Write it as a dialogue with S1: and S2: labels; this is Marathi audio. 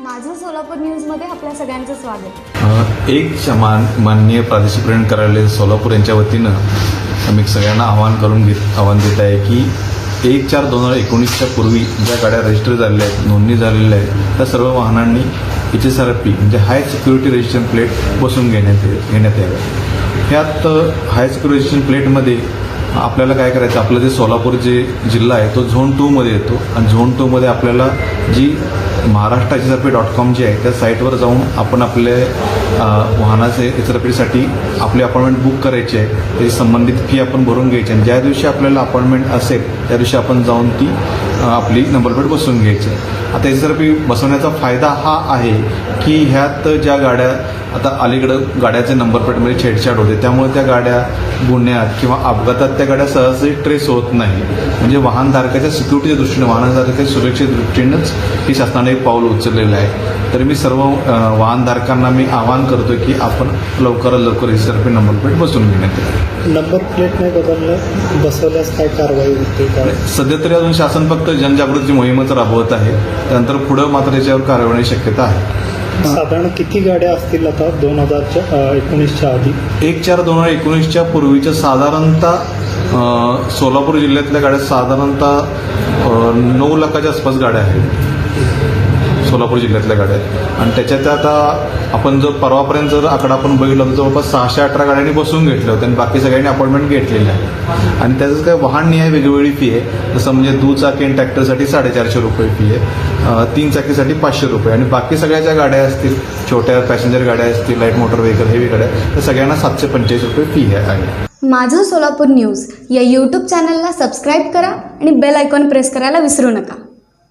S1: माझं सोलापूर न्यूजमध्ये आपल्या सगळ्यांचं स्वागत.
S2: एक समान माननीय प्रादेशिक प्रेरण कार्यालय सोलापूर यांच्या वतीनं मी सगळ्यांना आवाहन करून घेत आव्हान देत आहे की एक चार दोन हजार एकोणीसच्या पूर्वी ज्या गाड्या रजिस्टर झालेल्या आहेत नोंदणी झालेल्या आहेत त्या सर्व वाहनांनी एच एस आर पी म्हणजे हाय सिक्युरिटी रजिस्ट्रेशन प्लेट बसून घेण्यात ये- घेण्यात याव्या. ह्यात हाय सिक्युरिटी रजिस्ट्रेशन प्लेटमध्ये आपल्याला काय करायचं आपलं जे सोलापूर जे जिल्हा आहे तो झोन टूमध्ये येतो. आणि झोन टूमध्ये आपल्याला जी महाराष्ट्राची एच डॉट कॉम जी आहे त्या साईटवर जाऊन आपण आपले वाहनाचे एच आपली अपॉइंटमेंट बुक करायची आहे त्याची संबंधित फी आपण भरून घ्यायची आणि ज्या दिवशी आपल्याला अपॉइंटमेंट असेल त्या दिवशी आपण जाऊन ती आपली नंबर प्लेट बसवून घ्यायची आहे. आता एच आर पी बसवण्याचा फायदा हा आहे की ह्यात ज्या गाड्या आता अलीकडं गाड्याचे नंबर प्लेटमध्ये छेडछाड होते. त्यामुळे त्या गाड्या गुन्ह्यात किंवा अपघातात त्या गाड्या सहजही ट्रेस होत नाही. म्हणजे वाहनधारकाच्या सिक्युरिटीच्या दृष्टीने वाहनधारकाच्या सुरक्षेच्या दृष्टीनंच ही शासनाने एक पाऊल उचललेलं आहे. तर मी सर्व वाहनधारकांना मी आवाहन करतो की आपण लवकरात लवकर आर पी नंबर प्लेट बसवून घेण्यात येईल
S3: नंबर प्लेट नाही बदललं बसवल्यास काय कारवाई होते
S2: सध्या तरी अजून शासन फक्त जनजागृती मोहीमच राबवत आहे. त्यानंतर पुढं मात्र याच्यावर कारवाई होण्याची शक्यता आहे.
S3: साधारण किती गाड्या असतील आता दोन हजारच्या एकोणीसच्या आधी?
S2: एक चार दोन हजार एकोणीसच्या पूर्वीच्या साधारणतः सोलापूर जिल्ह्यातल्या गाड्या साधारणतः नऊ लाखाच्या आसपास गाड्या आहेत. सोलापूर जिल्ह्यातल्या गाड्या आहेत. आणि त्याच्यात आता आपण जर परवापर्यंत जर आकडा आपण बघितला तर जवळपास सहाशे अठरा गाड्यांनी बसून घेतल्या होत्या आणि बाकी सगळ्यांनी अपॉइंटमेंट घेतलेल्या आहे. आणि त्याचं काय वाहन निहाय वेगवेगळी फी आहे. जसं म्हणजे दुचाकी आणि ट्रॅक्टरसाठी साडेचारशे रुपये फी आहे. तीन चाकीसाठी पाचशे रुपये. आणि बाकी सगळ्या ज्या गाड्या असतील छोट्या पॅसेंजर गाड्या असतील लाइट मोटर व्हेकल हेवी गाड्या तर सगळ्यांना सातशे पंचेचाळीस रुपये फी आहे.
S1: माझं सोलापूर न्यूज या यूट्यूब चॅनलला सबस्क्राईब करा आणि बेल आयकॉन प्रेस करायला विसरू नका.